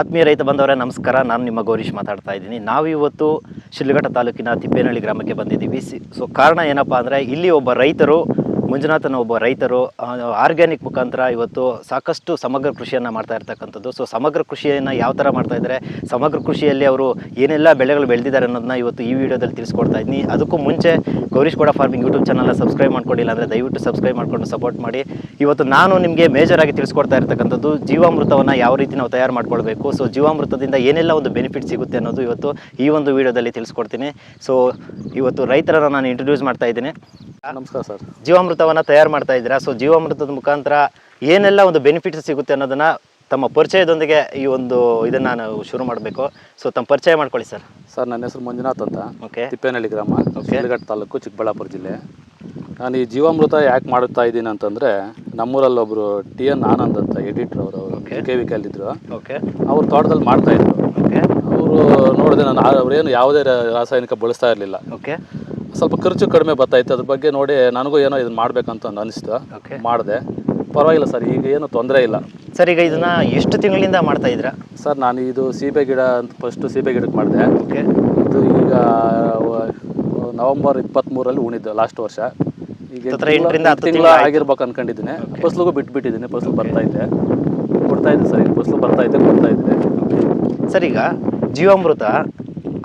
ಆತ್ಮೀಯ ರೈತ ಬಂದವರೇ, ನಮಸ್ಕಾರ. ನಾನು ನಿಮ್ಮ ಗೌರೀಶ್ ಮಾತಾಡ್ತಾ ಇದ್ದೀನಿ. ನಾವು ಇವತ್ತು ಶಿಲ್ಘಟ್ಟ ತಾಲೂಕಿನ ತಿಪ್ಪೇನಹಳ್ಳಿ ಗ್ರಾಮಕ್ಕೆ ಬಂದಿದ್ದೀವಿ. ಸಿ ಸೊ, ಕಾರಣ ಏನಪ್ಪ ಅಂದರೆ ಇಲ್ಲಿ ಒಬ್ಬ ರೈತರು ಮಂಜುನಾಥನ ಒಬ್ಬ ರೈತರು ಆರ್ಗ್ಯಾನಿಕ್ ಮುಖಾಂತರ ಇವತ್ತು ಸಾಕಷ್ಟು ಸಮಗ್ರ ಕೃಷಿಯನ್ನು ಮಾಡ್ತಾ ಇರ್ತಕ್ಕಂಥದ್ದು. ಸೊ ಸಮಗ್ರ ಕೃಷಿಯನ್ನು ಯಾವ ಥರ ಮಾಡ್ತಾ ಇದ್ದಾರೆ? ಸಮಗ್ರ ಕೃಷಿಯಲ್ಲಿ ಅವರು ಏನೆಲ್ಲ ಬೆಳೆಗಳು ಬೆಳೆದಿದ್ದಾರೆ ಅನ್ನೋದನ್ನ ಇವತ್ತು ಈ ವಿಡಿಯೋದಲ್ಲಿ ತಿಳಿಸ್ಕೊಡ್ತಾ ಇದ್ದೀನಿ ಅದಕ್ಕೂ ಮುಂಚೆ ಗೌರೀಶ್ ಗೌಡ ಫಾರ್ಮಿಂಗ್ ಯೂಟ್ಯೂಬ್ ಚಾನಲ್ನ ಸಬ್ಸ್ಕ್ರೈಬ್ ಮಾಡ್ಕೊಂಡಿಲ್ಲ ಅಂದರೆ ದಯವಿಟ್ಟು ಸಬ್ಸ್ಕ್ರೈಬ್ ಮಾಡ್ಕೊಂಡು ಸಪೋರ್ಟ್ ಮಾಡಿ. ಇವತ್ತು ನಾನು ನಿಮಗೆ ಮೇಜರ್ ಆಗಿ ತಿಳಿಸ್ಕೊಡ್ತಾ ಇರ್ತಕ್ಕಂಥದ್ದು, ಜೀವಾಮೃತವನ್ನು ಯಾವ ರೀತಿ ನಾವು ತಯಾರು ಮಾಡ್ಕೊಳ್ಬೇಕು ಸೊ ಜೀವಾಮೃತದಿಂದ ಏನೆಲ್ಲ ಒಂದು ಬೆನಿಫಿಟ್ ಸಿಗುತ್ತೆ ಅನ್ನೋದು ಇವತ್ತು ಈ ಒಂದು ವಿಡಿಯೋದಲ್ಲಿ ತಿಳಿಸ್ಕೊಡ್ತೀನಿ. ಸೊ ಇವತ್ತು ರೈತರನ್ನು ನಾನು ಇಂಟ್ರೊಡ್ಯೂಸ್ ಮಾಡ್ತಾ ಇದ್ದೀನಿ. ನಮಸ್ಕಾರ ಸರ್. ಜೀವಾಮೃತವನ್ನು ತಯಾರು ಮಾಡ್ತಾ ಇದ್ದೀರಾ? ಸೊ ಜೀವಾಮೃತದ ಮುಖಾಂತರ ಏನೆಲ್ಲ ಒಂದು ಬೆನಿಫಿಟ್ಸ್ ಸಿಗುತ್ತೆ ಅನ್ನೋದನ್ನ ತಮ್ಮ ಪರಿಚಯದೊಂದಿಗೆ ಈ ಒಂದು ಇದನ್ನ ನಾವು ಶುರು ಮಾಡಬೇಕು. ಸೊ ತಮ್ಮ ಪರಿಚಯ ಮಾಡ್ಕೊಳ್ಳಿ ಸರ್. ಸರ್ ನನ್ನ ಹೆಸರು ಮಂಜುನಾಥ್ ಅಂತ. ಓಕೆ ತಿಪ್ಪೇನಹಳ್ಳಿ ಗ್ರಾಮ ಶಿಡ್ಲಘಟ್ಟ ತಾಲೂಕು ಚಿಕ್ಕಬಳ್ಳಾಪುರ ಜಿಲ್ಲೆ. ನಾನು ಈ ಜೀವಾಮೃತ ಯಾಕೆ ಮಾಡುತ್ತಾ ಇದ್ದೀನಿ ಅಂತಂದರೆ ನಮ್ಮೂರಲ್ಲಿ ಒಬ್ಬರು ಟಿ ಎನ್ ಆನಂದ್ ಅಂತ ಎಡಿಟ್ರ್ ಅವರು. ಕೆ ವಿ ಕಲ್ಲಿದ್ರು ಓಕೆ ಅವ್ರು ತೋಟದಲ್ಲಿ ಮಾಡ್ತಾ ಇದ್ರು. ಓಕೆ ಅವರು ನೋಡಿದೆ ನಾನು ಅವ್ರೇನು ಯಾವುದೇ ರಾಸಾಯನಿಕ ಬಳಸ್ತಾ ಇರಲಿಲ್ಲ. ಓಕೆ ಸ್ವಲ್ಪ ಖರ್ಚು ಕಡಿಮೆ ಬರ್ತಾಯಿತ್ತು ಅದ್ರ ಬಗ್ಗೆ ನೋಡಿ ನನಗೂ ಏನೋ ಇದನ್ನ ಮಾಡಬೇಕಂತ ಅನಿಸ್ತು. ಓಕೆ ಮಾಡಿದೆ. ಪರವಾಗಿಲ್ಲ ಸರ್ ಈಗ ಏನು ತೊಂದರೆ ಇಲ್ಲ. ಸರ್ ಈಗ ಇದನ್ನ ಎಷ್ಟು ತಿಂಗಳಿಂದ ಮಾಡ್ತಾ ಇದ್ದೀರಾ? ಸರ್ ನಾನು ಇದು ಸೀಬೆ ಗಿಡ ಅಂತ ಫಸ್ಟು ಸೀಬೆ ಗಿಡಕ್ಕೆ ಮಾಡಿದೆ. ಓಕೆ ಇದು ಈಗ ವ- ನವೆಂಬರ್ ಇಪ್ಪತ್ತ್ಮೂರಲ್ಲಿ ಉಣಿದ್ದು ಲಾಸ್ಟ್ ವರ್ಷ. ಈಗ ಎಂಟರಿಂದ ಹತ್ತು ತಿಂಗಳ ತಿಂಗ್ಳು. ಆಗಿರ್ಬೇಕು ಅನ್ಕೊಂಡಿದ್ದೀನಿ. ಫಸ್ಲಿಗೂ ಬಿಟ್ಬಿಟ್ಟಿದ್ದೀನಿ ಫಸ್ಲು ಬರ್ತಾ ಇದೆ. ಕೊಡ್ತಾ ಇದ್ದೆ ಸರ್ ಈಗ ಫಸ್ಲು ಬರ್ತಾ ಇದೆ ಕೊಡ್ತಾ ಇದ್ದೀನಿ ಸರ್ ಈಗ ಜೀವಾಮೃತ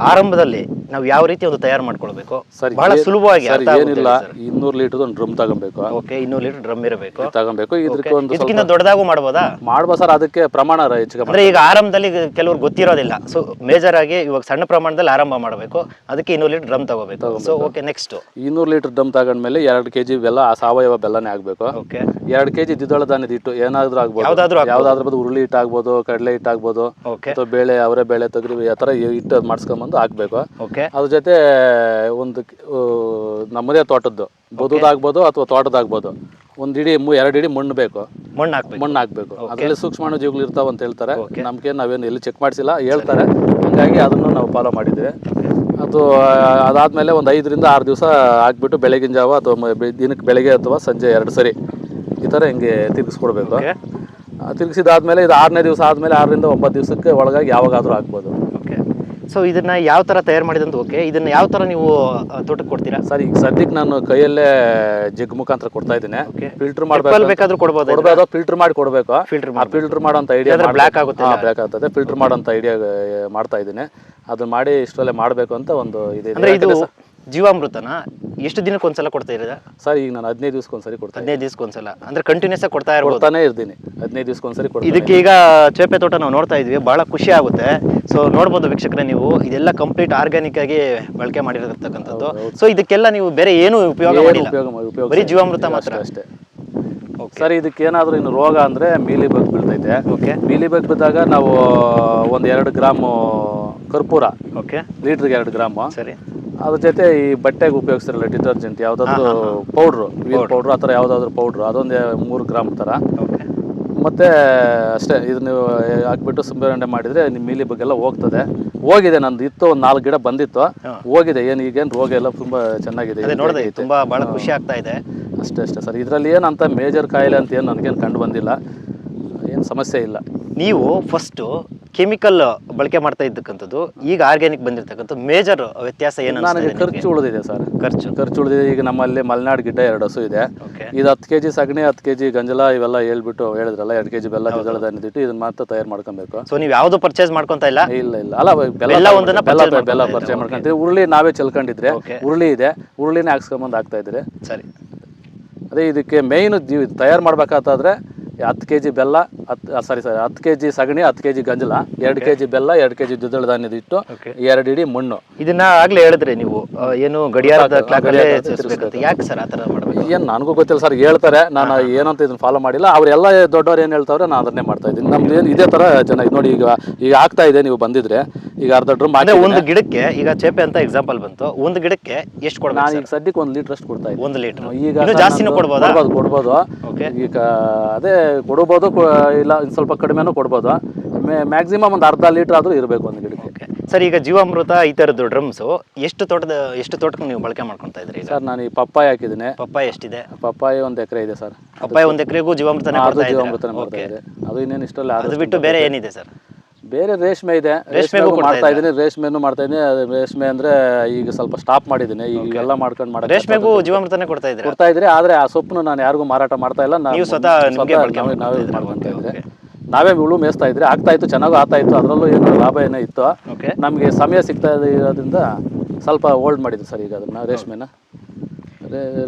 ಆರಂಭದಲ್ಲಿ ನಾವು ಯಾವ ರೀತಿ ಒಂದು ತಯಾರು ಮಾಡ್ಕೊಳ್ಬೇಕು? ಸರಿ ಬಹಳ ಸುಲಭವಾಗಿ ಸರ್ ಏನಿಲ್ಲ. ಇನ್ನೂರು ಲೀಟರ್ ಒಂದು ಡ್ರಮ್ ತಗೊಬೇಕು. ಓಕೆ ಇನ್ನೂರು ಲೀಟರ್ ಡ್ರಮ್ ಇರಬೇಕು. ತಗೊಬೇಕು. ಇದಕ್ಕೆ ಒಂದು ಇದಕ್ಕಿಂತ ದೊಡ್ಡದಾಗೂ ಮಾಡ್ಬೋದಾ? ಮಾಡ್ಬೋದು ಸರ್ ಅದಕ್ಕೆ ಪ್ರಮಾಣ ಅಂದ್ರೆ ಈಗ ಆರಂಭದಲ್ಲಿ ಕೆಲವ್ರು ಗೊತ್ತಿರೋದಿಲ್ಲ. ಸೊ ಮೇಜರ್ ಆಗಿ ಇವಾಗ ಸಣ್ಣ ಪ್ರಮಾಣದಲ್ಲಿ ಆರಂಭ ಮಾಡಬೇಕು. ಅದಕ್ಕೆ ಇನ್ನೂರು ಲೀಟರ್ ಡ್ರಮ್ ತಗೋಬೇಕು. ಸೊ ಓಕೆ ನೆಕ್ಸ್ಟ್ ಇನ್ನೂರು ಲೀಟರ್ ಡ್ರಮ್ ತಗೊಂಡ್ಮೇಲೆ ಎರಡು ಕೆಜಿ ಬೆಲ್ಲ ಆ ಸಾವಯವ ಬೆಲ್ಲನೇ ಆಗಬೇಕು ಓಕೆ ಎರಡು ಕೆಜಿ ದ್ವಿದಳ ಧಾನ್ಯದ ಇಟ್ಟು ಏನಾದ್ರೂ ಆಗ್ಬೋದು. ಯಾವ್ದಾದ್ರೂ. ಯಾವ್ದಾದ್ರೂ ಉರುಳಿ ಹಿಟ್ಟು ಆಗ್ಬೋದು ಕಡಲೆ ಹಿಟ್ಟು ಆಗ್ಬೋದು ಓಕೆ ಅಥವಾ ಬೇಳೆ ಅವರೇ ಬೇಳೆ ತೊಗರಿ ಆ ಥರ ಹಿಟ್ಟು ಮಾಡಿಸ್ಕೊಂಬಂದು ಹಾಕ್ಬೇಕು. ಓಕೆ ಅದ್ರ ಜೊತೆ ಒಂದು ನಮ್ಮದೇ ತೋಟದ್ದು. ಬದುದಾಗ್ಬೋದು ಅಥವಾ ತೋಟದಾಗ್ಬೋದು ಒಂದು ಇಡಿ ಎರಡು ಇಡಿ ಮಣ್ಣು ಬೇಕು. ಮಣ್ಣು ಹಾಕ್ಬೇಕು. ಮಣ್ಣು ಹಾಕ್ಬೇಕು. ಅದರಲ್ಲಿ ಸೂಕ್ಷ್ಮಾಣು ಜೀವಗಳು ಇರ್ತಾವ ಅಂತ ಹೇಳ್ತಾರೆ. ನಮ್ಗೆ ನಾವೇನು ಎಲ್ಲಿ ಚೆಕ್ ಮಾಡಿಸಿಲ್ಲ ಹೇಳ್ತಾರೆ. ಹಂಗಾಗಿ ಅದನ್ನು ನಾವು ಫಾಲೋ ಮಾಡಿದ್ವಿ. ಅದು ಅದಾದ್ಮೇಲೆ ಒಂದು ಐದರಿಂದ ಆರು ದಿವಸ ಹಾಕ್ಬಿಟ್ಟು ಬೆಳಗಿನ ಜಾವ ಅಥವಾ ದಿನಕ್ಕೆ ಬೆಳಗ್ಗೆ ಅಥವಾ ಸಂಜೆ ಎರಡು ಸರಿ ಈ ಥರ ಹಿಂಗೆ ತಿರ್ಗಿಸ್ಕೊಡ್ಬೇಕು. ತಿರುಗಿಸಿದಾದ್ಮೇಲೆ ಇದು ಆರನೇ ದಿವಸ ಆದಮೇಲೆ ಆರರಿಂದ ಒಂಬತ್ತು ದಿವಸಕ್ಕೆ ಒಳಗಾಗಿ ಯಾವಾಗಾದರೂ ಹಾಕ್ಬೋದು ಸೊ ಇದನ್ನ ಯಾವ ತರ ತಯಾರು ಮಾಡಿದಂತ ಓಕೆ ಇದನ್ನ ಯಾವ ತರ ನೀವು ತೋಟಕ್ಕೆ ಕೊಡ್ತೀರಾ? ಸರ್ ಈಗ ಸದ್ಯಕ್ಕೆ ನಾನು ಕೈಯಲ್ಲೇ ಜಗ್ ಮುಖಾಂತರ ಕೊಡ್ತಾ ಇದ್ದೀನಿ. ಫಿಲ್ಟರ್ ಮಾಡಬೇಕು ಬೇಕಾದ್ರೂ ಕೊಡ್ಬೋದು ಕೊಡಬೇಕು ಫಿಲ್ಟರ್ ಮಾಡಿ ಕೊಡಬೇಕು. ಫಿಲ್ಟರ್ ಫಿಲ್ಟರ್ ಮಾಡೋಂಥ ಐಡಿಯಾ ಬ್ಲಾಕ್ black ಆಗುತ್ತೆ ಬ್ಲಾಕ್ ಆಗ್ತದೆ ಫಿಲ್ಟರ್ ಮಾಡುವಂತ ಐಡಿಯಾ ಮಾಡ್ತಾ ಇದ್ದೀನಿ. ಅದನ್ನ ಮಾಡಿ ಇಷ್ಟರಲ್ಲೇ ಮಾಡಬೇಕು ಅಂತ ಒಂದು ಇದೆ ಅಂದ್ರೆ ಇದು ಜೀವಾಮೃತನ? ಎಷ್ಟು ದಿನಕ್ಕೆ ಒಂದ್ಸಲ ಕೊಡ್ತಾ ಇರೋದ? ಸರ್ ಈಗ ನಾನು ಹದಿನೈದು ದಿವ್ಸಕ್ಕೊಂದ್ಸರಿ ಕೊಡ್ತೀನಿ ಹದಿನೈದು ದಿವಸಕ್ಕೆ ಒಂದ್ಸಲ ಅಂದ್ರೆ ಕಂಟಿನ್ಯೂಸ್ ಆಗಿ ಕೊಡ್ತಾ ಇರ್ಬೋದು? ಕೊಡ್ತಾನೆ ಇರ್ತೀನಿ. ಹದಿನೈದು ದಿವ್ಸಕ್ಕೊಂದ್ಸರಿ ಕೊಡ್ತೀನಿ ಇದಕ್ಕೆ ಈಗ ಚೇಪೆ ತೋಟ ನಾವು ನೋಡ್ತಾ ಇದ್ವಿ ಬಹಳ ಖುಷಿ ಆಗುತ್ತೆ. ಸೊ ನೋಡ್ಬೋದು ವೀಕ್ಷಕರೇ ನೀವು ಇದೆಲ್ಲ ಕಂಪ್ಲೀಟ್ ಆರ್ಗ್ಯಾನಿಕ್ ಆಗಿ ಬಳಕೆ ಮಾಡಿರತಕ್ಕಂಥದ್ದು. ಸೊ ಇದಕ್ಕೆಲ್ಲ ನೀವು ಬೇರೆ ಏನು ಉಪಯೋಗ ಏನು ಮಾಡಿಲ್ಲ? ಉಪಯೋಗ ಮಾಡಿ- ಉಪಯೋಗ ಬರೀ ಜೀವಾಮೃತ ಮಾತ್ರ? ಅಷ್ಟೇ ಸರ್ ಇದಕ್ಕೆ ಏನಾದರೂ ಇನ್ನು ರೋಗ ಅಂದರೆ ಮೀಲಿ ಬಗ್ ಬೀಳ್ತೈತೆ. ಓಕೆ ಮೀಲಿ ಬಗ್ ಬಿದ್ದಾಗ ನಾವು ಒಂದು ಎರಡು ಗ್ರಾಮು ಕರ್ಪೂರ ಓಕೆ ಲೀಟ್ರಿಗೆ ಎರಡು ಗ್ರಾಮು. ಸರಿ. ಅದ್ರ ಜೊತೆ ಈ ಬಟ್ಟೆಗೆ ಉಪಯೋಗಿಸ್ತಾರಲ್ಲ ಡಿಟರ್ಜೆಂಟ್ ಯಾವುದಾದ್ರೂ ಪೌಡ್ರು ವೀಲ್ ಪೌಡ್ರು. ಆ ಥರ ಯಾವುದಾದ್ರೂ ಪೌಡ್ರು ಅದೊಂದು ಮೂರು ಗ್ರಾಮ್ ಥರ. ಮತ್ತು ಅಷ್ಟೇ ಇದು ನೀವು ಹಾಕ್ಬಿಟ್ಟು ಸುಂಬೆರಂಡೆ ಮಾಡಿದರೆ ನಿಮ್ಮ ಮೀಲಿ ಬಗ್ಗೆ ಎಲ್ಲ ಹೋಗ್ತದೆ. ಹೋಗಿದೆ ನಂದು ಇತ್ತು ಒಂದು ನಾಲ್ಕು ಗಿಡ ಬಂದಿತ್ತು. ಹೋಗಿದೆ ಏನು ಈಗೇನು ರೋಗ ಎಲ್ಲ ತುಂಬ ಚೆನ್ನಾಗಿದೆ. ನೋಡಿದೆ ತುಂಬ ಭಾಳ ಬಹಳ ಖುಷಿ ಆಗ್ತಾ ಇದೆ. ಅಷ್ಟೇ ಅಷ್ಟೇ. ಸರ್ ಇದರಲ್ಲಿ ಏನಂತ ಮೇಜರ್ ಕಾಯಿಲೆ ಅಂತ ಏನು ನನಗೇನು ಕಂಡು ಬಂದಿಲ್ಲ. ಏನು ಸಮಸ್ಯೆ ಇಲ್ಲ. ನೀವು ಫಸ್ಟ್ ಕೆಮಿಕಲ್ ಬಳಕೆ ಮಾಡ್ತಾ ಇದ್ದಕ್ಕಂಥದ್ದು ಈಗ ಆರ್ಗ್ಯಾನಿಕ್ ಬಂದಿರತಕ್ಕಂಥ ಮೇಜರ್ ವ್ಯತ್ಯಾಸ ಏನು ನನಗೆ ಖರ್ಚು ಉಳಿದಿದೆ ಸರ್. ಖರ್ಚು? ಖರ್ಚು ಉಳಿದಿದೆ. ಈಗ ನಮ್ಮಲ್ಲಿ ಮಲೆನಾಡು ಗಿಡ್ಡ ಎರಡು ಹಸು ಇದೆ. ಇದು ಹತ್ತು ಕೆ ಜಿ ಸಗಣಿ ಹತ್ತು ಕೆ ಜಿ ಗಂಜಲ ಇವೆಲ್ಲ ಹೇಳ್ಬಿಟ್ಟು ಹೇಳಿದ್ರಲ್ಲ ಎರಡು ಕೆ ಜಿ ಬೆಲ್ಲ ಗಂಜಲ ಧಾನ್ಯದಿಟ್ಟು ಇದನ್ನ ಮಾತ್ರ ತಯಾರು ಮಾಡ್ಕೊಬೇಕು. ಸೊ ನೀವು ಯಾವುದು ಪರ್ಚೇಸ್ ಮಾಡ್ಕೊಂತ ಇಲ್ಲ? ಇಲ್ಲ ಇಲ್ಲ. ಅಲ್ಲ ಬೆಲ್ಲ ಒಂದನ್ನ ಬೆಲ್ಲ ಬೆಲ್ಲ ಪರ್ಚೇಸ್ ಮಾಡ್ಕೊಂತೀವಿ ಉರುಳಿ ನಾವೇ ಚೆಲ್ಕೊಂಡಿದ್ರೆ. ಉರುಳಿ ಇದೆ ಉರುಳಿನೇ ಹಾಕ್ಸ್ಕೊಂಬಂದು ಹಾಕ್ತಾ ಇದ್ರೆ ಸರಿ. ಅದೇ ಇದಕ್ಕೆ ಮೇಯ್ನು ತಯಾರು ಮಾಡ್ಬೇಕಾತಾದ್ರೆ ಹತ್ತು ಕೆ ಜಿ ಬೆಲ್ಲ ಹತ್ತು ಸಾರಿ ಸಾರಿ ಹತ್ತು ಕೆ ಜಿ ಸಗಣಿ ಹತ್ತು ಕೆ ಜಿ ಗಂಜಲ ಎರಡು ಕೆ ಜಿ ಬೆಲ್ಲ ಎರಡು ಕೆ ಜಿ ದ್ವಿದಳ ಧಾನ್ಯದ ಇಟ್ಟು ಎರಡು ಇಡೀ ಮಣ್ಣು. ಇದನ್ನ ಆಗ್ಲೇ ಹೇಳಿದ್ರೆ ನೀವು ಏನು ಗಡಿಯಾರದ ಯಾಕೆ ಸರ್ ಆ ಥರ ಮಾಡಬೇಕು? ಏನು ನನಗೂ ಗೊತ್ತಿಲ್ಲ ಸರ್ ಹೇಳ್ತಾರೆ ನಾನು ಏನಂತ ಇದನ್ನ ಫಾಲೋ ಮಾಡಿಲ್ಲ. ಅವರೆಲ್ಲ ದೊಡ್ಡವ್ರು ಏನು ಹೇಳ್ತಾವ್ರೆ ನಾನು ಅದನ್ನೇ ಮಾಡ್ತಾ ಇದ್ದೀನಿ. ನಮ್ದು ಏನು ಇದೇ ಥರ ಜನ ಈಗ ನೋಡಿ ಈಗ ಈಗ ಆಗ್ತಾ ಇದೆ ನೀವು ಬಂದಿದ್ರೆ ಈಗ ಅರ್ಧ ಡ್ರಮ್ ಅದೇ ಒಂದು ಗಿಡಕ್ಕೆ ಈಗ ಚೇಪೆ ಅಂತ ಎಕ್ಸಾಂಪಲ್ ಬಂತು ಒಂದು ಗಿಡಕ್ಕೆ ಎಷ್ಟು ಕೊಡ ನಾನು ಈಗ ಸದ್ಯಕ್ಕೆ ಒಂದು ಲೀಟ್ರ್ ಅಷ್ಟು ಕೊಡ್ತಾ ಇದ್ದೀನಿ. ಒಂದು ಲೀಟರ್ ಈಗ ಜಾಸ್ತಿನೂ ಕೊಡ್ಬೋದು? ಕೊಡ್ಬೋದು ಓಕೆ ಈಗ ಅದೇ ಕೊಡ್ಬೋದು ಇಲ್ಲ ಸ್ವಲ್ಪ ಕಡಿಮೆನೂ ಕೊಡ್ಬೋದು. ಮ್ಯಾಕ್ಸಿಮಮ್ ಒಂದು ಅರ್ಧ ಲೀಟರ್ ಆದರೂ ಇರಬೇಕು ಒಂದು ಗಿಡಕ್ಕೆ. ಸರ್ ಈಗ ಜೀವಾಮೃತ ಈ ಥರದ್ದು ಡ್ರಮ್ಸು ಎಷ್ಟು ತೋಟದ ಎಷ್ಟು ತೋಟಕ್ಕೆ ನೀವು ಬಳಕೆ ಮಾಡ್ಕೊತಾ ಇದ್ರಿ ಸರ್ ನಾನು ಈ ಪಪ್ಪಾಯಿ ಹಾಕಿದ್ದೀನಿ. ಪಪ್ಪಾಯಿ ಎಷ್ಟಿದೆ? ಪಪ್ಪಾಯಿ ಒಂದು ಎಕರೆ ಇದೆ ಸರ್. ಪಪ್ಪಾಯಿ ಒಂದು ಎಕರೆಗೂ ಜೀವಾಮೃತನೇ ಜೀವಾಮೃತ? ಜೀವಾಮೃತನೇ ಮಾಡ್ತಾ ಇದೆ. ಅದು ಇನ್ನೇನು ಇಷ್ಟಲ್ಲ ಅದು ಬಿಟ್ಟು ಬೇರೆ ಏನಿದೆ ಸರ್? ಬೇರೆ ರೇಷ್ಮೆ ಇದೆ. ರೇಷ್ಮೆಗೂ ರೇಷ್ಮೆಗೂ ಮಾಡ್ತಾ ಇದ್ದೀನಿ. ರೇಷ್ಮೆನು ಮಾಡ್ತಾ ಇದ್ದೀನಿ. ಅದು ರೇಷ್ಮೆ ಅಂದ್ರೆ ಈಗ ಸ್ವಲ್ಪ ಸ್ಟಾಪ್ ಮಾಡಿದ್ದೀನಿ. ಈಗ ಎಲ್ಲ ಮಾಡ್ಕೊಂಡು ಮಾಡಿ ರೇಷ್ಮೆಗೂ ಜೀವಾಮೃತನೇ ಕೊಡ್ತಾ ಇದ್ದೀರಾ? ಕೊಡ್ತಾ ಇದ್ರೆ ಆದ್ರೆ ಆ ಸೊಪ್ಪನ್ನು ನಾನು ಯಾರಿಗೂ ಮಾರಾಟ ಮಾಡ್ತಾ ಇಲ್ಲ. ನಾವು ನೀವು ಸ್ವತಃ ನಿಮ್ಗೆ ಬಳಕೆ ನಾವೇ- ನಾವೇ ಮಾಡ್ತಾ ಮಾಡ್ಕೊಂತ ನಾವೇ ಹುಳು ಮೇಯಿಸ್ತಾ ಇದ್ರೆ ಆಗ್ತಾ ಇತ್ತು ಚೆನ್ನಾಗೂ ಆಗ್ತಾ ಇತ್ತು. ಅದರಲ್ಲೂ ಏನು ಲಾಭ ಏನೋ ಇತ್ತು. ಓಕೆ ನಮಗೆ ಸಮಯ ಸಿಗ್ತಾ ಇರೋದ್ರಿಂದ ಸ್ವಲ್ಪ ಹೋಲ್ಡ್ ಮಾಡಿದ್ವಿ ಸರ್ ಈಗ ಅದನ್ನ ರೇಷ್ಮೆನ.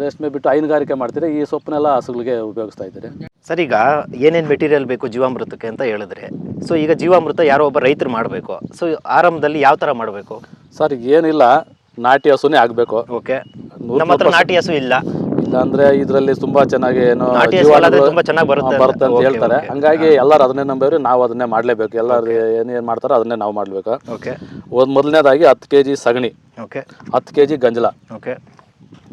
ರೇಷ್ಮೆ ಬಿಟ್ಟು ಹೈನುಗಾರಿಕೆ ಮಾಡ್ತೀರಿ? ಈ ಸೊಪ್ಪನ್ನೆಲ್ಲ ಹಸುಗಳಿಗೆ ಉಪಯೋಗಿಸ್ತಾ ಇದ್ದೀರಿ? ಸರ್ ಈಗ ಏನೇನು ಮೆಟೀರಿಯಲ್ ಬೇಕು ಜೀವಾಮೃತಕ್ಕೆ ಅಂತ ಹೇಳಿದ್ರೆ ಸೊ ಈಗ ಜೀವಾಮೃತ ಯಾರೋ ಒಬ್ಬ ರೈತರು ಮಾಡಬೇಕು. ಸೊ ಆರಂಭದಲ್ಲಿ ಯಾವ ಥರ ಮಾಡಬೇಕು? ಸರ್ ಏನಿಲ್ಲ ನಾಟಿ ಹಸುನೇ ಆಗಬೇಕು. ಓಕೆ ನಮ್ಮ ಹತ್ರ ನಾಟಿ ಹಸು ಇಲ್ಲ. ಇಲ್ಲ ಅಂದ್ರೆ ಇದರಲ್ಲಿ ತುಂಬಾ ಚೆನ್ನಾಗಿ ಏನೋ ತುಂಬಾ ಚೆನ್ನಾಗಿ ಬರುತ್ತೆ. ಬರುತ್ತೆ ಅಂತ ಹೇಳ್ತಾರೆ. ಹಂಗಾಗಿ ಎಲ್ಲರೂ ಅದನ್ನೇ ನಂಬೇರು ನಾವು ಅದನ್ನೇ ಮಾಡಲೇಬೇಕು. ಎಲ್ಲರೂ ಏನೇನು ಮಾಡ್ತಾರೋ ಅದನ್ನೇ ನಾವು ಮಾಡಬೇಕು. ಓಕೆ ಒಂದು ಮೊದಲನೇದಾಗಿ ಹತ್ತು ಕೆ ಜಿ ಸಗಣಿ ಓಕೆ ಹತ್ತು ಕೆ ಜಿ ಗಂಜಲ. ಓಕೆ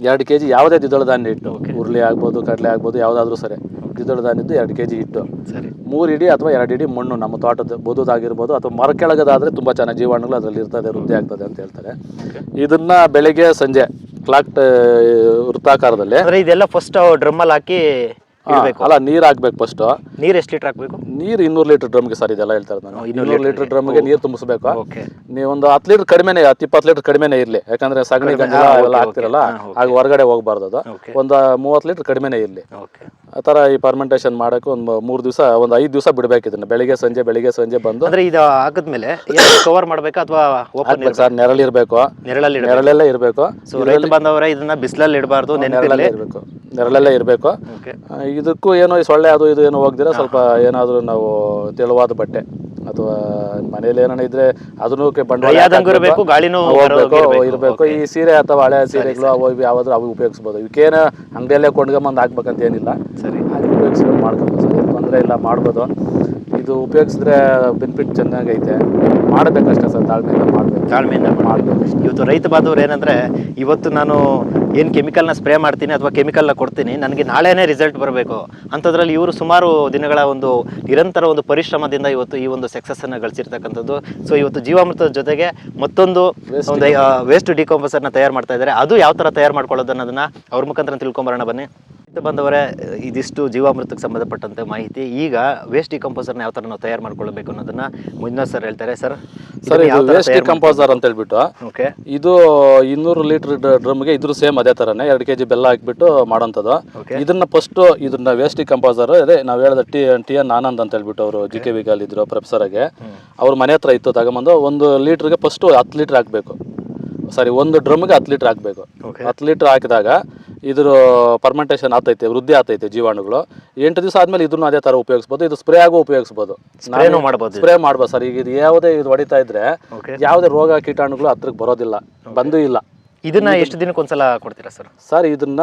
ಎರಡು ಕೆ ಜಿ ಯಾವುದೇ ದ್ವಿದಳ ಧಾನ್ಯ ಹಿಟ್ಟು. ಹುರುಳಿ ಆಗ್ಬೋದು ಕಡಲೆ ಆಗ್ಬೋದು ಯಾವುದಾದ್ರೂ ಸರಿ. ದ್ವಿದಳ ಧಾನ್ಯದ್ದು ಎರಡು ಕೆ ಜಿ ಹಿಟ್ಟು ಮೂರು ಇಡಿ ಅಥವಾ ಎರಡು ಇಡಿ ಮಣ್ಣು ನಮ್ಮ ತೋಟದ ಬದುದಾಗಿರ್ಬೋದು ಅಥವಾ ಮರ ಕೆಳಗದಾದರೆ ತುಂಬ ಚೆನ್ನಾಗಿ ಜೀವಾಣುಗಳು ಅದರಲ್ಲಿ ಇರ್ತದೆ ವೃದ್ಧಿ ಆಗ್ತದೆ ಅಂತ ಹೇಳ್ತಾರೆ. ಇದನ್ನು ಬೆಳಿಗ್ಗೆ ಸಂಜೆ ಕ್ಲಾಕ್ ವೃತ್ತಾಕಾರದಲ್ಲಿ ಅಂದ್ರೆ ಇದೆಲ್ಲ ಫಸ್ಟ್ ಡ್ರಮ್ಮಲ್ಲಿ ಹಾಕಿ ಅಲ್ಲ ನೀರ್ ಹಾಕ್ಬೇಕು ಫಸ್ಟ್ ನೀರು ಎಷ್ಟು ಲೀಟರ್ ಹಾಕಬೇಕು? ನೀರು ಇನ್ನೂರು ಲೀಟರ್ ಡ್ರಮ್ಗೆ ಸರ್ ಇದೆಲ್ಲ ಹೇಳ್ತಾರೆ ನಾನು. ಇನ್ನೂರು ಲೀಟರ್ ಡ್ರಮ್ಗೆ ನೀರು ತುಂಬಿಸ್ಬೇಕು. ನೀವು ಒಂದು ಹತ್ತು ಲೀಟರ್ ಕಡಿಮೆನೇ ಹತ್ತು ಇಪ್ಪತ್ತು ಲೀಟರ್ ಕಡಿಮೆ ಇರಲಿ. ಯಾಕಂದ್ರೆ ಸಗಣಿ ಗಂಜಲ ಎಲ್ಲ ಹಾಕ್ತಿರಲ್ಲ. ಆಗ ಹೊರಗಡೆ ಹೋಗ್ಬಾರ್ದು ಅದು. ಒಂದು ಮೂವತ್ತು ಲೀಟರ್ ಕಡಿಮೆನೇ ಇರಲಿ. ಓಕೆ. ಆ ಥರ ಈ ಪರ್ಮೆಂಟೇಷನ್ ಮಾಡೋಕ್ಕೆ ಒಂದು ಮೂರು ದಿವಸ ಒಂದು ಐದು ದಿವಸ ಬಿಡಬೇಕು ಇದನ್ನ. ಬೆಳಿಗ್ಗೆ ಸಂಜೆ ಬೆಳಿಗ್ಗೆ ಸಂಜೆ ಬಂದು ಅಂದ್ರೆ ಇದು ಹಾಕಿದ್ಮೇಲೆ ಕವರ್ ಮಾಡ್ಬೇಕಾ ಅಥವಾ ಓಪನ್ ಸರ್ ನೆರಳಿರ್ಬೇಕು ನೆರಳಲ್ಲಿ ನೆರಳೆಲ್ಲ ಇರಬೇಕು. ಸೊ ರೈತ ಬಂದವರೇ ಇದನ್ನ ಬಿಸಿಲಲ್ಲಿ ಇಡಬಾರ್ದು ನೆರಳಲ್ಲಿ ಇರಬೇಕು. ನೆರಳೆಲ್ಲ ಇರಬೇಕು. ಓಕೆ ಇದಕ್ಕೂ ಏನೋ ಈ ಸೊಳ್ಳೆ ಅದು ಇದು ಏನೋ ಹೋಗ್ದಿರ ಸ್ವಲ್ಪ ಏನಾದರೂ ನಾವು ತೆಳುವಾದ ಬಟ್ಟೆ ಅಥವಾ ಮನೇಲಿ ಏನಾನ ಇದ್ರೆ ಅದನ್ನು ಬಂಡವಾಳ ಡ್ರೈ ಆದಂಗೂ ಇರಬೇಕು ಗಾಳಿನೂ ಹೋಗ್ಬೇಕು ಇರಬೇಕು. ಈ ಸೀರೆ ಅಥವಾ ಹಳೆ ಸೀರೆಗಳು ಅವು ಯಾವಾದ್ರೂ ಯಾವ್ದಾದ್ರು ಅವು ಉಪಯೋಗಿಸ್ಬೋದು. ಇವಕ್ಕೇನ ಅಂಗಡಿಯಲ್ಲೇ ಕೊಂಡ್ಕೊಂಬಂದು ಹಾಕ್ಬೇಕಂತ ಏನಿಲ್ಲ. ಸರಿ ಅದು ಉಪಯೋಗಿಸಿ ಮಾಡ್ಕೊಬೋದು ಸರ್ ತೊಂದರೆ ಇಲ್ಲ ಮಾಡ್ಬೋದು. ಇದು ಉಪಯೋಗಿಸಿದ್ರೆ ಬೆನಿಫಿಟ್ ಚೆನ್ನಾಗೈತೆ ಮಾಡಬೇಕಷ್ಟೇ ಸರ್ ತಾಳ್ಮೆಯಿಂದ ಮಾಡಬೇಕು. ತಾಳ್ಮೆಯಿಂದ ಮಾಡಬೇಕು. ಇವತ್ತು ರೈತ ಬಾಧವ್ರು ಏನಂದರೆ ಇವತ್ತು ನಾನು ಏನು ಕೆಮಿಕಲ್ನ ಸ್ಪ್ರೇ ಮಾಡ್ತೀನಿ ಅಥವಾ ಕೆಮಿಕಲ್ನ ಕೊಡ್ತೀನಿ ನನಗೆ ನಾಳೆನೇ ರಿಸಲ್ಟ್ ಬರಬೇಕು. ಅಂಥದ್ರಲ್ಲಿ ಇವರು ಸುಮಾರು ದಿನಗಳ ಒಂದು ನಿರಂತರ ಒಂದು ಪರಿಶ್ರಮದಿಂದ ಇವತ್ತು ಈ ಒಂದು ಸಕ್ಸಸ್ಸನ್ನು ಗಳಿಸಿರ್ತಕ್ಕಂಥದ್ದು. ಸೊ ಇವತ್ತು ಜೀವಾಮೃತದ ಜೊತೆಗೆ ಮತ್ತೊಂದು ಒಂದು ವೇಸ್ಟ್ ಡಿಕಾಂಪೋಸರ್ನ ತಯಾರು ಮಾಡ್ತಾ ಇದ್ದಾರೆ. ಅದು ಯಾವ ಥರ ತಯಾರು ಮಾಡ್ಕೊಳ್ಳೋದು ಅನ್ನೋದನ್ನ ಅವ್ರ ಮುಖಾಂತರ ತಿಳ್ಕೊಂಬರೋಣ ಬನ್ನಿ. ಬಂದವರೇ ಇದಿಷ್ಟು ಜೀವಾಮೃತಕ್ಕೆ ಸಂಬಂಧಪಟ್ಟಂತೆ ಮಾಹಿತಿ. ಈಗ ವೇಸ್ಟ್ ಡಿಕಂಪೋಸರ್ನ ಯಾವ ಥರ ನಾವು ತಯಾರು ಮಾಡ್ಕೊಳ್ಬೇಕು ಅನ್ನೋದನ್ನ ಮುಂದಿನ ಸರ್ ಹೇಳ್ತಾರೆ. ಸರ್ ಸರ್ ಇದು ವೇಸ್ಟ್ ಕಂಪೋಸರ್ ಅಂತ ಹೇಳ್ಬಿಟ್ಟು ಓಕೆ. ಇದು ಇನ್ನೂರು ಲೀಟರ್ ಡ್ರಮ್ಗೆ ಇದ್ರ ಸೇಮ್ ಅದೇ ಥರನೇ ಎರಡು ಕೆ ಜಿ ಬೆಲ್ಲ ಹಾಕ್ಬಿಟ್ಟು ಮಾಡೋಂಥದ್ದು. ಇದನ್ನ ಫಸ್ಟ್ ಇದನ್ನ ವೇಸ್ಟ್ ಕಂಪೋಸರ್ ಅದೇ ನಾವು ಹೇಳಿದ ಟಿ ಟಿ ಎನ್ ಆನಂದ್ ಅಂತ ಹೇಳ್ಬಿಟ್ಟು ಅವರು ಜಿ ಕೆ ವಿಗಲ್ ಇದ್ರು ಪ್ರೊಫೆಸರಾಗೆ ಅವ್ರ ಮನೆ ಹತ್ರ ಇತ್ತು ತಗೊಂಬಂದು ಒಂದು ಲೀಟ್ರಿಗೆ ಫಸ್ಟ್ ಹತ್ತು ಲೀಟ್ರ್ ಹಾಕಬೇಕು. ಸಾರಿ ಒಂದು ಡ್ರಮ್ಗೆ ಹತ್ತು ಲೀಟ್ರ್ ಹಾಕಬೇಕು. ಹತ್ತು ಲೀಟ್ರ್ ಹಾಕಿದಾಗ ಇದ್ರ ಪರ್ಮೆಂಟೇಷನ್ ಆತೈತೆ ವೃದ್ಧಿ ಆತೈತೆ ಜೀವಾಣುಗಳು. ಎಂಟು ದಿವಸ ಆದ್ಮೇಲೆ ಇದನ್ನು ಅದೇ ತರ ಉಪಯೋಗಿಸ್ಬೋದು ಇದು ಸ್ಪ್ರೇ ಆಗು ಉಪಯೋಗಿಸ್ಬೋದು. ಮಾಡ್ಬೋದು. ಸ್ಪ್ರೇ ಮಾಡ್ಬೋದು ಸರ್. ಈಗ ಇದು ಯಾವುದೇ ಇದು ಹೊಡಿತಾ ಇದ್ರೆ ಯಾವುದೇ ರೋಗ ಕೀಟಾಣುಗಳು ಹತ್ರಕ್ಕೆ ಬರೋದಿಲ್ಲ ಬಂದೂ ಇಲ್ಲ. ಇದನ್ನ ಎಷ್ಟು ದಿನಕ್ಕೆ ಒಂದ್ಸಲ ಕೊಡ್ತೀರಾ ಸರ್? ಸರ್ ಇದನ್ನ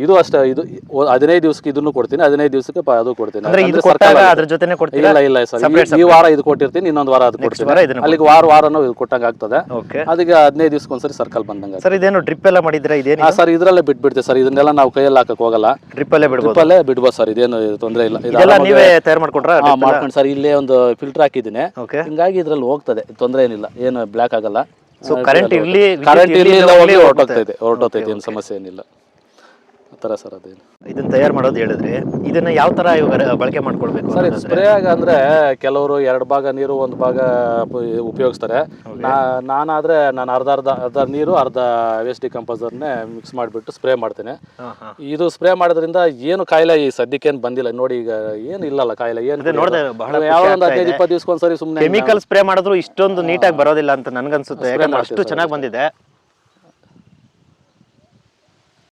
ಇದು ಅಷ್ಟೇ ಇದು ಒ- ಹದಿನೈದು ದಿವಸಕ್ಕೆ ಇದನ್ನು ಕೊಡ್ತೀನಿ ಹದಿನೈದು ದಿವಸಕ್ಕೆ ಪ- ಅದು ಕೊಡ್ತೀನಿ. ಅಂದ್ರೆ ಇದು ಅಂದ್ರೆ ಕೊಟ್ಟಾಗ ಸರ್ಕಾರ- ಅದ್ರ ಜೊತೆನೆ ಕೊಡ್ತೀರಾ? ಇಲ್ಲ ಇಲ್ಲ ಸರ್ ಈ ವಾರ ಇದು ಕೊಟ್ಟಿರ್ತೀನಿ ಇನ್ನೊಂದು ವಾರ ಅದು ವಾರ ಕೊಡ್ತೀನಿ. ಇದನ್ನ ಅಲ್ಲಿಗೆ ವಾರ ವಾರನೂ ಇದು ಕೊಟ್ಟಂಗ ಆಗ್ತದೆ. ಓಕೆ ಅದಕ್ಕೆ ಹದಿನೈದು ದಿವಸಕ್ಕೆ ಒಂದ್ಸರಿ ಸರ್ಕಲ್ ಬಂದಂಗ ಸರ್ ಇದೇನು ಡ್ರಿಪ್ ಎಲ್ಲ ಮಾಡಿದ್ರೆ ಇದೇನು ಹಾ ಸರ್ ಇದರಲ್ಲೇ ಬಿಟ್ಬಿಡ್ತೀವಿ ಸರ್ ಇದನ್ನೆಲ್ಲ ನಾವು ಕೈಯಲ್ಲಿ ಹಾಕಕ್ ಹೋಗಲ್ಲ. ಡ್ರಿಪ್ ಅಲ್ಲೇ ಬಿಡ್ಬೋದು. ಟ್ರಿಪ್ಪಲ್ಲೇ ಬಿಡ್ಬೋದು ಸರ್ ಇದೇನು ತೊಂದರೆ ಇಲ್ಲ. ಇದು ಇದೆಲ್ಲ ಆರಾಮಾಗಿ- ನೀವೇ ತಯಾರು ಮಾಡ್ಕೊಂಡ್ರಾ? ಹಾ ಮಾಡ್ಕೊಂಡು ಸರ್ ಇಲ್ಲೇ ಒಂದು ಫಿಲ್ಟರ್ ಹಾಕಿದ್ದೀನಿ. ಓಕೆ ಹಿಂಗಾಗಿ ಇದ್ರಲ್ಲಿ ಹೋಗ್ತದೆ ತೊಂದರೆ ಏನಿಲ್ಲ ಏನು ಬ್ಲ್ಯಾಕ್ ಆಗಲ್ಲ. ಸೊ ಕರೆಂಟ್ ಇರ್ಲಿ ಕರೆಂಟ್ ಇರಲಿಲ್ಲ ಇರ್ಲಿ, ಹೊರಟೋಗ್ತಾ ಇದೆ ಹೊರಟೋಗ್ತೈತೆ ಹೊರಟೋಗ್ತೈತೆ ಏನು ಸಮಸ್ಯೆ ಏನಿಲ್ಲ ಥರ ಸರ್ ಅದೇನು. ಇದನ್ನ ತಯಾರು ಮಾಡೋದು ಹೇಳಿದ್ರೆ. ಇದನ್ನ ಯಾವ ತರ ಇವಾಗ ಬಳಕೆ ಮಾಡ್ಕೊಳ್ಬೇಕು ಸರ್ ಇದು ಸ್ಪ್ರೇ ಆಗ ಅಂದ್ರೆ ಕೆಲವರು ಎರಡು ಭಾಗ ನೀರು ಒಂದು ಭಾಗ ಉಪ- ಉಪಯೋಗಿಸ್ತಾರೆ. ನಾ ನಾನಾದ್ರೆ ನಾನು ಅರ್ಧ ಅರ್ಧ ಅರ್ಧ ನೀರು ಅರ್ಧ ವೇಸ್ಟ್ ಡಿಕಂಪೋಸರ್ನೇ ಮಿಕ್ಸ್ ಮಾಡಿಬಿಟ್ಟು ಸ್ಪ್ರೇ ಮಾಡ್ತೇನೆ. ಇದು ಸ್ಪ್ರೇ ಮಾಡೋದ್ರಿಂದ ಏನು ಕಾಯಿಲೆ ಈ ಸದ್ಯಕ್ಕೇನು ಬಂದಿಲ್ಲ. ನೋಡಿ ಈಗ ಏನು ಇಲ್ಲಲ್ಲ ಕಾಯಿಲೆ ಏನು ಯಾವ ಒಂದು ಹದಿನೈದು. ಇಪ್ಪತ್ತು ದಿವಸಕ್ಕೊಂದ್ಸರಿ ಸುಮ್ಮನೆ ಕೆಮಿಕಲ್ ಸ್ಪ್ರೇ ಮಾಡಿದ್ರು ಇಷ್ಟೊಂದು ನೀಟಾಗಿ ಬರೋದಿಲ್ಲ ಅಂತ ನನ್ಗನ್ಸುತ್ತೆ. ಯಾಕಂದ್ರೆ ಅಷ್ಟು ಚೆನ್ನಾಗಿ ಬಂದಿದೆ.